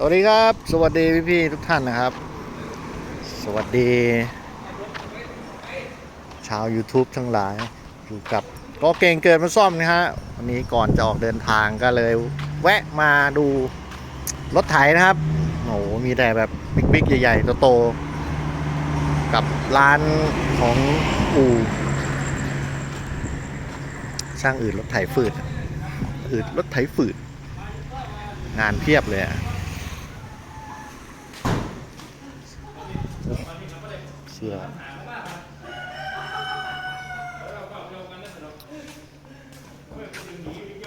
สวัสดีครับ สวัสดีพี่ๆทุกท่านนะครับ สวัสดี ชาว YouTube ทั้งหลายอยู่กับก็เก่งเกิดมาซ่อมนะฮะวันนี้ก่อนจะออกเดินทางก็เลย แวะมาดูรถไถนะครับโอ้โหมีแต่แบบบิ๊กๆใหญ่ๆโตๆกับร้านของอู่ช่างอื่นรถไถฝืดอืดรถไถฝืด งานเพียบเลยอะ เสื้อ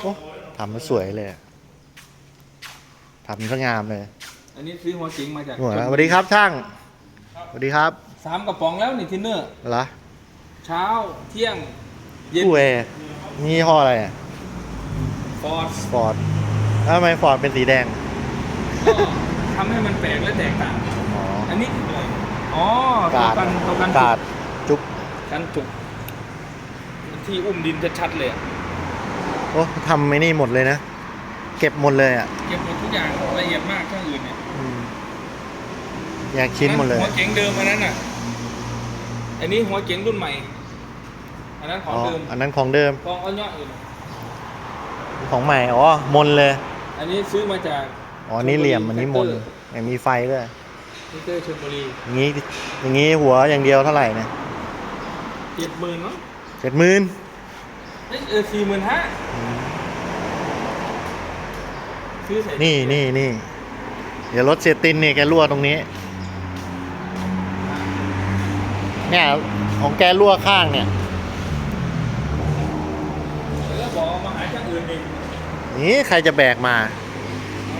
โอ้ทำมาสวยเลยอะทำซะงามเลย อันนี้ซื้อหัวจิงมาจากหัวสวัสดีครับช่างสวัสดีครับสามกระป๋องแล้วนี่ทินเนอร์เหรอเช้าเที่ยง เย็นคู่เอนี่ยี่ห้ออะไรอะฟอร์ดฟอร์ดแล้วทำไมฟอร์ดเป็นสีแดงก็ทำให้มันแปลกและแตกต่างอ๋ออันนี้คื ออะไรอ๋อตัวกาดกันตัวกันกาดจุ๊บกันจุกที่อุ้มดินชัดๆเลยอะโอ้ทำไม่นี่หมดเลยนะ เก็บหมดเลยอะเก็บหมดทุกอย่างละเอียดมากช่างอื่นเนี่ยอืมแยกชิ้นหมดเลย หัวเก๋งเดิมอันนั้นอะ อันนี้หัวเก๋งรุ่นใหม่ อันนั้นของอ๋อเดิมอันนั้นของเดิมกองอ้อยๆอยู่ของใหม่ อ๋อ มนเลย อันนี้ซื้อมาจาก อ๋อ นี่เหลี่ยม อันนี้มนแท็กเตอร์ยังมีไฟด้วย มิเตอร์ชลบุรีอย่างนี้อย่างนี้หัวอย่างเดียวเท่าไหร่เนี่ยเจ็ดหมื่นมั้งเจ็ดหมื่นเอ้ยเออสี่หมื่นห้าซื้อใส่นี่นี่นี่เดี๋ยวรถเซตินเนี่ยแกรั่วตรงนี้ เนี่ยของแกรั่วข้างเนี่ยแล้วบอกเอามาหาช่างอื่นดินี่ใครจะแบกมา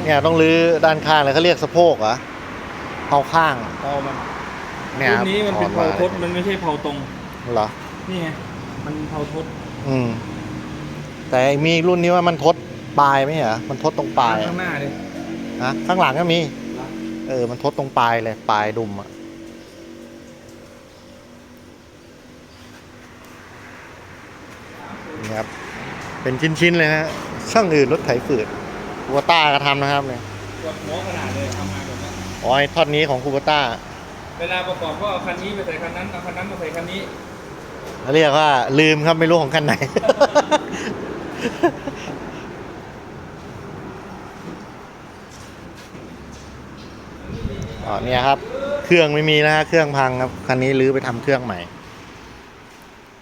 เนี่ยต้องรื้อด้านข้างเลยเขาเรียกสะโพกเหรอ เผาข้างเอามันเนี่ยรุ่นนี้มันเป็นถเผาอดทดมันไม่ใช่เผาตรงเหรอนี่ไงมันเผาทดอืม แต่มีรุ่นนี้ว่ามันทดปลายไหมเหรอมันทดตรงปลายข้างหน้าเลยนะข้างหลังก็มีเออ มันทดตรงปลายเลยปลายดุมอะนี่ครับเป็นชิ้นๆเลยฮะช่างอื่นรถไถฝืดคูบต้าก็ทำนะครับเนี่ยปวดหัวขนาดเลยทำงานแบบนี้ อ๋อไอ้ท่อนนี้ของคูบต้าเวลาประกอบก็เอาคันนี้ไปใส่คันนั้นเอาคันนั้นมาใส่คันนี้ เรียกว่าลืมครับไม่รู้ของคันไหน อ๋อเนี่ยครับ เครื่องไม่มีนะฮะเครื่องพังครับคันนี้รื้อไปทำเครื่องใหม่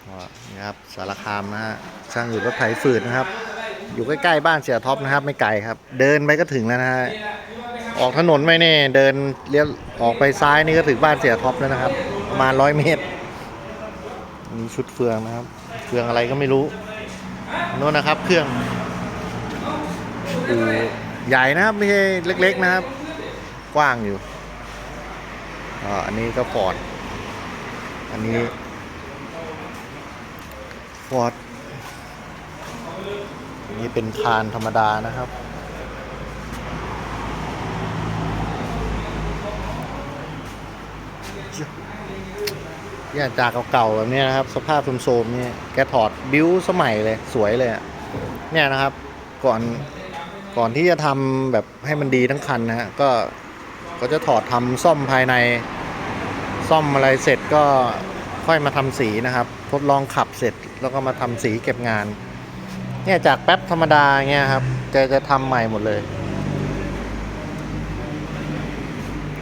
อ๋อนี่ครับสารคามนะฮะช่างอยู่รถไถฝืดนะครับ อยู่ใกล้ๆบ้านเสียท็อปนะครับ ไม่ไกลครับ เดินไปก็ถึงแล้วนะฮะ ออกถนนไม่แน่เดินเลี้ยวออกไปซ้ายนี่ก็ถึงบ้านเสียท็อปแล้วนะครับ ประมาณร้อยเมตรมีชุดเฟืองนะครับ เฟืองอะไรก็ไม่รู้โน่นนะครับ เครื่องอูใหญ่นะครับไม่ใช่เล็ก ๆนะครับ กว้างอยู่อ่าอันนี้ก็ฟอร์ดอันนี้ฟอร์ดอันนี้เป็นคานธรรมดานะครับ เนี่ยจากเก่าๆแบบนี้นะครับ สภาพโทมๆนี่แกถอดบิ้วสมัยเลยสวยเลยเนี่ยนะครับ ก่อนก่อนที่จะทำแบบให้มันดีทั้งคันนะฮะก็ก็จะถอดทำซ่อมภายใน ซ่อมอะไรเสร็จก็ค่อยมาทำสีนะครับ ทดลองขับเสร็จแล้วก็มาทำสีเก็บงาน เนี่ยจากแป๊บธรรมดาเงี้ยครับจะจะทำใหม่หมดเลย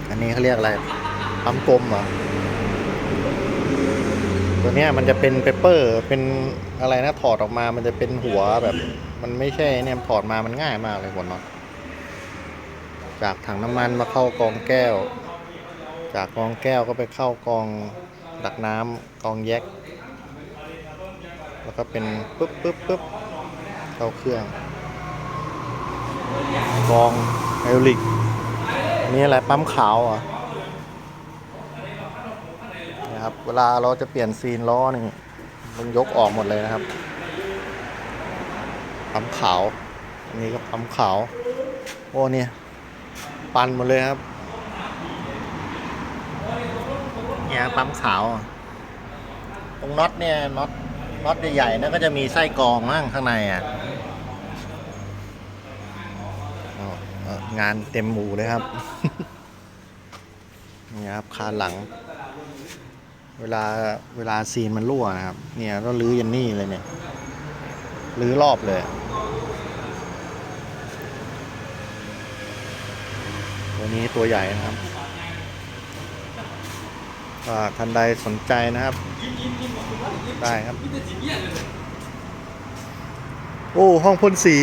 อันนี้เขาเรียกอะไร ปั๊มกลมเหรอตัวเนี้ยมันจะเป็นเปเปอร์ เป็นอะไรนะถอดออกมา มันจะเป็นหัวแบบ มันไม่ใช่เนี่ยถอดมามันง่ายมากเลยหัวน็อตจากถังน้ำมันมาเข้ากองแก้ว จากกองแก้วก็ไปเข้ากองดักน้ำกองแยก แล้วก็เป็นปึ๊บปึ๊บปึ๊บเข้าเครื่อง กองไฮดรอลิกอันนี้อะไรปั๊มขาวอะ นะครับ เวลาเราจะเปลี่ยนซีนล้อนี่ต้องยกออกหมดเลยนะครับปั๊มขาว อันนี้ก็ปั๊มขาว โอ้เนี่ย ปันหมดเลยครับ เนี่ยปั๊มขาว ตรงน็อตเนี่ยน็อตน็อตใหญ่ๆนั่นก็จะมีไส้กรองมั่งข้างในอะงานเต็มหมู่เลยครับ นี่ครับคานหลัง เวลาเวลาซีนมันรั่วนะครับ เนี่ยก็รื้อยันนี่เลยเนี่ยรื้อรอบเลยตัวนี้ตัวใหญ่นะครับถ้าท่านใดสนใจนะครับ ได้ครับ โอ้ ห้องพ่นสี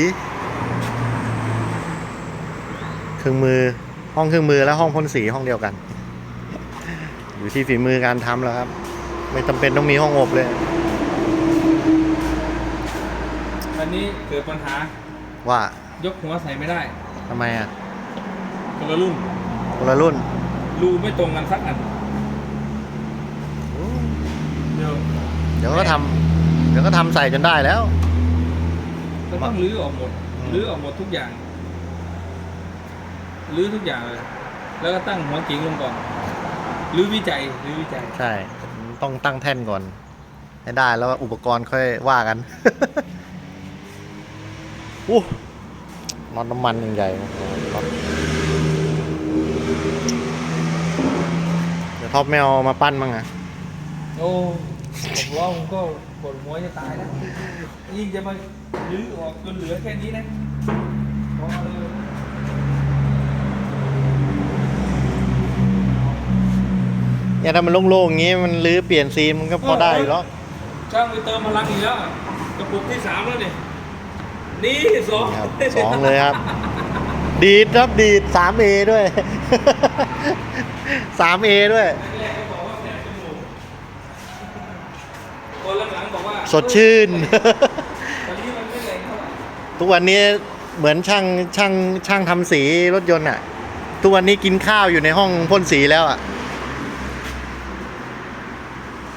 เครื่องมือห้องเครื่องมือและห้องพ่นสีห้องเดียวกัน อยู่ที่ฝีมือการทำแล้วครับ ไม่จำเป็นต้องมีห้องอบเลย อันนี้เกิดปัญหาว่ายกหัวใส่ไม่ได้ทำไมอะคนละรุ่นคนละรุ่น รูไม่ตรงกันสักอันเดี๋ยวเดี๋ยวก็ทำเดี๋ยวก็ทำใส่จนได้แล้วก็ต้องรื้อออกหมดอืมรื้อออกหมดทุกอย่างรื้อทุกอย่างเลย แล้วก็ตั้งหัวกิ่งลงก่อน รื้อวิจัยรื้อวิจัย ใช่ ต้องตั้งแท่นก่อน ให้ได้แล้วอุปกรณ์ค่อยว่ากัน อู้น็อตน้ำมันยังใหญ่โอ้โหน็อตเดี๋ยวท็อปไม่เอามาปั้นบ้างอะโอ้ผมว่าผมก็ปวดหัวจะตายแล้วยิ่งจะมารื้อออกจนเหลือแค่นี้นะพอเลย เนี่ยถ้ามันโล่งๆอย่างงี้มันรื้อเปลี่ยนซีนมันก็พอได้อยู่แล้วช่างไปเติมพลังอีกแล้วอะกระปุกที่สามแล้วเนี่ยนี่สองนี่ครับสองเลยครับ ดีดครับดีดสามเอด้วยสามเอด้วย แรกๆก็บอกว่าแสบจมูกตอนหลังๆบอกว่าสดชื่น ตอนนี้มันไม่แรงเท่าไหร่ทุกวันนี้เหมือนช่างช่างช่างทำสีรถยนต์อะ ทุกวันนี้กินข้าวอยู่ในห้องพ่นสีแล้วอะ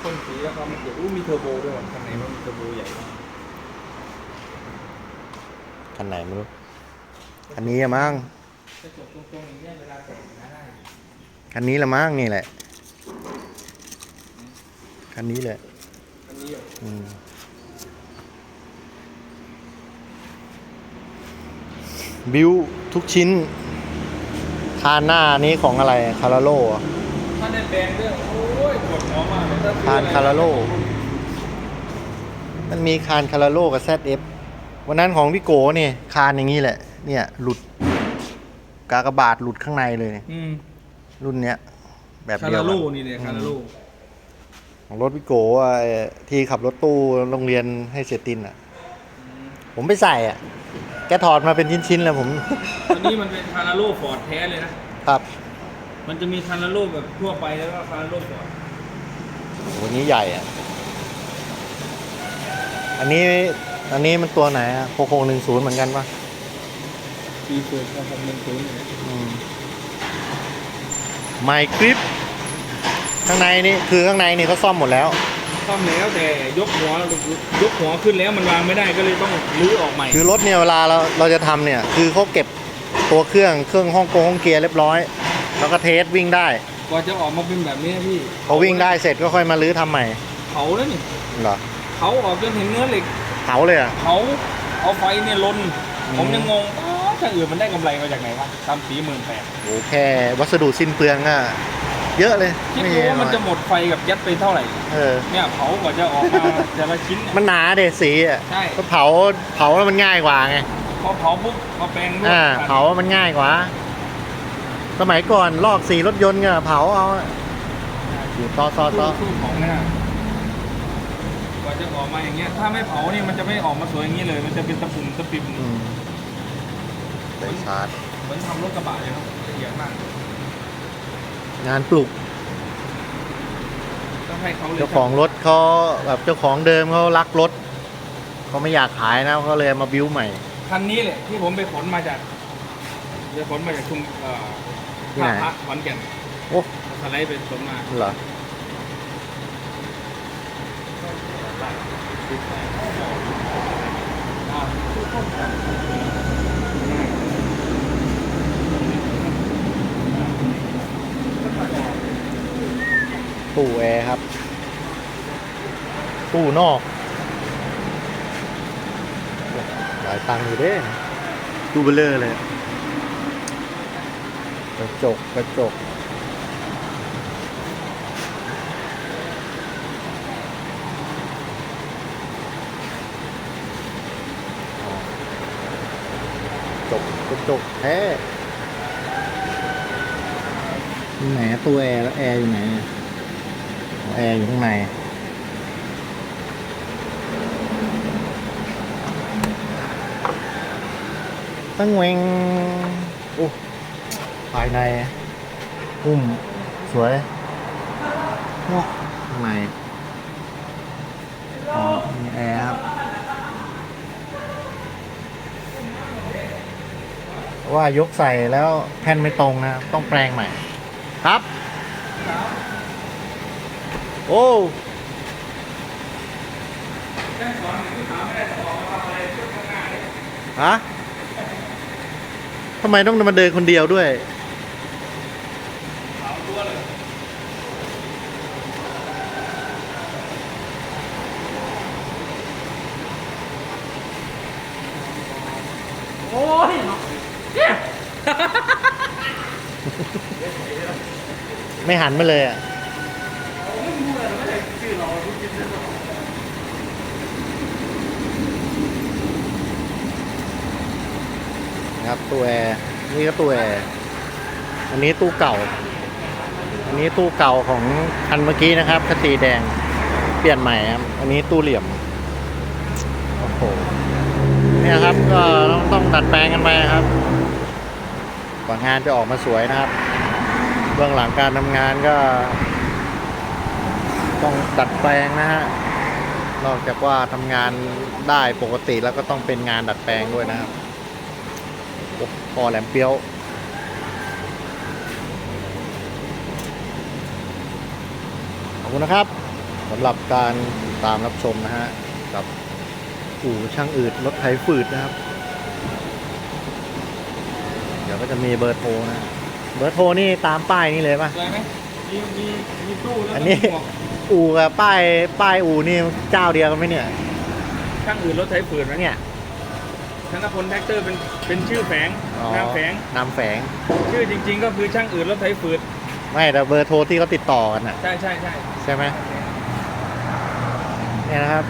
คนสี แล้วก็มันเกิดอู้มีเทอร์โบด้วยว่ะข้างในมันมีเทอร์โบใหญ่มากคันไหนไม่รู้ คันนี้ละมั้งกระจกตรงๆอย่างเงี้ยเวลาแต่งหน้าได้คันนี้ละมั้งนี่แหละ คันนี้แหละ อันนี้อะอืมบิวทุกชิ้น คานหน้านี้ของอะไร คาราโลถ้าได้แปลงด้วยโอ้ย ปวดหัวมากเลยถ้ซื้อคานคาราโล มันมีคานคาราโลกับ ZF วันนั้นของพี่โกเนี่ยคานอย่างนี้แหละ เนี่ย หลุด กากบาทหลุดข้างในเลย อืมรุ่นเนี้ย แบบคาเดียวรากัโลนนี่เลยคาราโลของรถพี่โกอะไอ้ที่ขับรถตู้โรงเรียนให้เสยตินอะ ผมไปใส่อะ แกถอดมาเป็นชิ้นๆเลยผม อันนี้มันเป็นคาราโลฟอร์ดแท้เลยนะ ครับ มันจะมีคาราโลแบบทั่วไปแล้วก็คาราโลฟอร์ด วันนี้ใหญ่อะอันนี้อันนี้มันตัวไหนอะโคโคหนึ่งศูนย์เหมือนกันปะปีเกิดของผมหนึ่งศูนย์เนี่ยไมคลิป ข้างในนี่คือข้างในนี่เขาซ่อมหมดแล้วซ่อมแล้วแต่ยกหัวยกหัวขึ้นแล้วมันวางไม่ได้ก็เลยต้องรื้อออกใหม่ คือรถเนี่ยเวลาเราเราจะทำเนี่ย คือเขาเก็บตัวเครื่องเครื่องห้องโกงห้องเกียร์เรียบร้อย แล้วก็เทสวิ่งได้ กว่าจะออกมาเป็นแบบนี้พี่พอวิ่งได้เสร็จก็ค่อยมาลื้อทำใหม่เผาแล้วนี่เหรอเผาออกจนเห็นเนื้อเหล็กเผาเลยอะ เผาเอาไฟเนี่ยลนอืม ผมยังงงอ๋อช่างอื่นมันได้กำไรมาจากไหนวะทำสีหมื่นแปดโอ้แค่วัสดุสิ้นเปลืองอะเยอะเลยคิดไม่ดูว่ามันอยจะหมดไฟกับยัดไปเท่าไหร่ เออ เนี่ยเผากว่าจะออกมา แต่ละชิ้นเนี่ย มันหนาเดสีอะใช่ ก็เผาเผาแล้วมันง่ายกว่าไงพอเผาปุ๊บเอาแปรงนวดอ่าขัดเผามันง่ายกว่า สมัยก่อนลอกสีรถยนต์ก็เผาเอาอยู่ต่อต่อต่อสู้ของไม่ได้กว่าจะออกมาอย่างเงี้ย ถ้าไม่เผานี่มันจะไม่ออกมาสวยอย่างนี้เลย มันจะเป็นตะปุ่มตะปิ่มอืมได้ชาร์จ เหมือนทำรถกระบะเลยครับละเอียดมากงานปลุก ต้องให้เขาเลยเจ้าของรถเขาแบบเจ้าของเดิมเขารักรถเขาไม่อยากขายนะเขาเลยมาบิ้วใหม่ คันนี้แหละที่ผมไปขนมาจาก ไปขนมาจากชุมเอ่อที่ไหน ท่าพระขอนแก่นโอ้สไลด์ไปขนมาเหรออ่าตู้แอร์ครับ ตู้นอกหลายตังค์อยู่เด้ ตู้เบลเลอร์เลย กระจกกระจกจกกระจกแท้ไหนตัวแอร์แล้วแอร์อยู่ไหนแอร์อยู่ข้างในตั้งเวงโอ้ายในอุ้มสวยโอ้ข้างในอ๋อมีแอร์ครับว่ายกใส่แล้วแผ่นไม่ตรงนะ ต้องแปลงใหม่ ครับ โอ้ฮะทำไมต้องมาเดินคนเดียวด้วย อ้ยไม่หันมาเลยอะครับตู้แอร์นี่ก็ตู้แอร์อันนี้ตู้เก่า อันนี้ตู้เก่าของคันเมื่อกี้นะครับคตีแดง เปลี่ยนใหม่ครับ อันนี้ตู้เหลี่ยม โอ้โห เนี่ยครับก็ต้องต้องดัดแปลงกันไปครับกว่างานจะออกมาสวยนะครับ เบื้องหลังการทำงานก็ ต้องดัดแปลงนะฮะนอกจากว่าทำงานได้ปกติแล้วก็ต้องเป็นงานดัดแปลงด้วยนะครับโอ้พอแหลมเปี้ยวขอบคุณนะครับสำหรับการตามรับชมนะฮะกับ อู่ช่างอืดรถไถฝืดนะครับ เดี๋ยวก็จะมีเบอร์โทรนะ เบอร์โทรนี่ตามป้ายนี่เลยป่ะ สวยไหมมีมีมีตู้แล้วอันนี้ มีหมวกอู่กับป้ายป้ายอู่นี่เจ้าเดียวกันไหมเนี่ยช่างอื่นรถไถฝืนไหมเนี่ยธนพลแท็กเตอร์เป็นเป็นชื่อแฝงอ๋อนามแฝง นามแฝง ชื่อจริง ๆ ก็คือช่างอื่นรถไถฝืนไม่แต่เบอร์โทรที่เขาติดต่อกันน่ะ ใช่ใช่ใช่ใช่ไหมเนี่ยนะครับ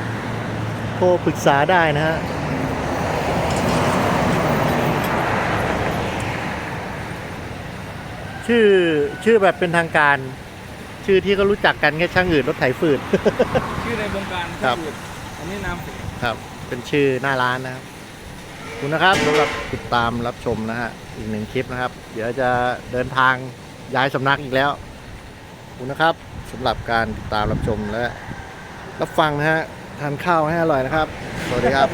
โทรปรึกษาได้นะฮะชื่อชื่อแบบเป็นทางการ ชื่อที่เขารู้จักกันแค่ช่างอื่นรถไถฝืด ชื่อในวงการครับช่างอื่นอันนี้นามแฝงครับ เป็นชื่อหน้าร้านนะครับขอบคุณนะครับสำหรับติดตามรับชมนะฮะอีกหนึ่งคลิปนะครับ เดี๋ยวจะเดินทางย้ายสำนักอีกแล้วขอบคุณนะครับสำหรับการติดตามรับชมและรับฟังนะฮะ ทานข้าวให้อร่อยนะครับ สวัสดีครับ